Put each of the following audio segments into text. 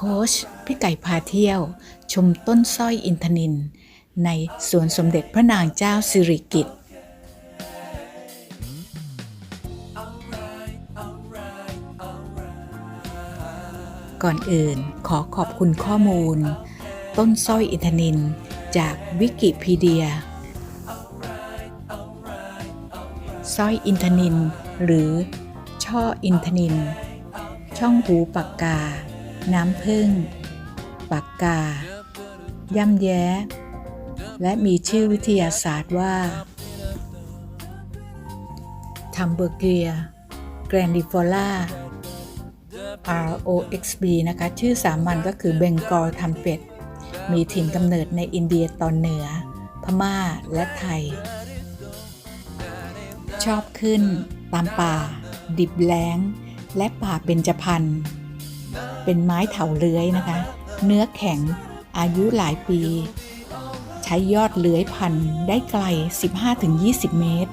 โค้ชพี่ไก่พาเที่ยว ชมต้นสร้อยอินทนิน ในสวนสมเด็จพระนางเจ้าสิริกิติ์ก่อนอื่นขอขอบคุณข้อมูล ต้นสร้อยอินทนิน จากวิกิพีเดียสร้อยอินทนิน หรือ ช่ออินทนิน ช่องหูปากกา น้ำผึ้งปากกา ย่ำแย้ และมีชื่อวิทยาศาสตร์ว่าทัมเบอร์เกียแกรนดิฟอล่า ROXB นะคะ ชื่อสามัญก็คือเบงกอลทัมเป็ด มีถิ่นกำเนิดในอินเดียตอนเหนือ พม่าและไทย ชอบขึ้นตามป่า ดิบแล้ง และป่าเบญจพรรณ เป็นไม้เถาเลื้อยนะคะ เนื้อแข็งอายุหลายปี ใช้ยอดเลื้อยพันได้ไกล 15-20 เมตร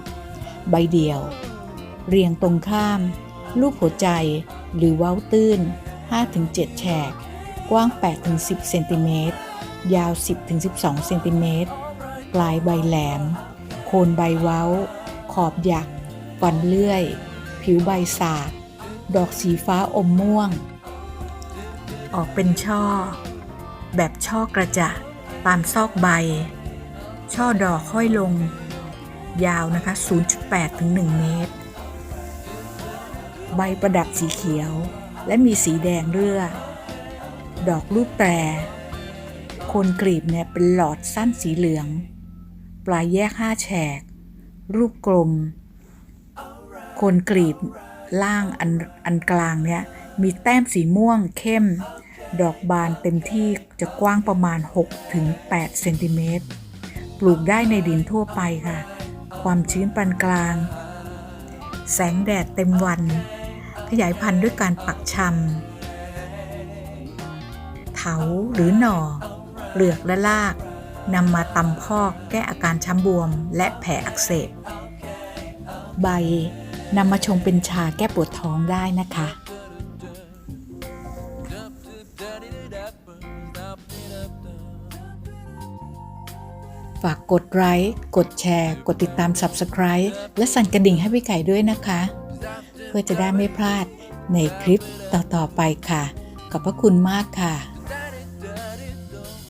ใบเดียว เรียงตรงข้าม รูปหัวใจหรือเว้าตื้น 5-7 แฉก กว้าง 8-10 เซนติเมตร ยาว 10-12 เซนติเมตร ปลายใบแหลม โคนใบเว้า ขอบหยัก ฟันเลื่อย ผิวใบสากดอกสีฟ้าอมม่วง ออกเป็นช่อ แบบช่อกระจะตามซอกใบ ช่อดอกค่อยลง ยาวนะคะ 0.8 ถึง 1 เมตร ใบประดับสีเขียว และมีสีแดงเรือดอกรูปแปรโคนกลีบเนี่ยเป็นหลอดสั้นสีเหลือง ปลายแยกห้าแฉก รูปกลมโคนกลีบล่างอันอันกลางเนี่ยมีแต้มสีม่วงเข้ม ดอกบานเต็มที่จะกว้างประมาณ 6-8 เซนติเมตร ปลูกได้ในดินทั่วไปค่ะ ความชื้นปานกลาง แสงแดดเต็มวัน ขยายพันธุ์ด้วยการปักชำเถาหรือหน่อ เปลือกและรากนำมาตำพอกแก้อาการช้ำบวมและแผลอักเสบ ใบนำมาชงเป็นชาแก้ปวดท้องได้นะคะ ฝากกดไลค์ กดแชร์ กดติดตาม Subscribe และสั่นกระดิ่งให้พี่ไก่ด้วยนะคะ เพื่อจะได้ไม่พลาดในคลิปต่อๆไปค่ะ ขอบพระคุณมากค่ะ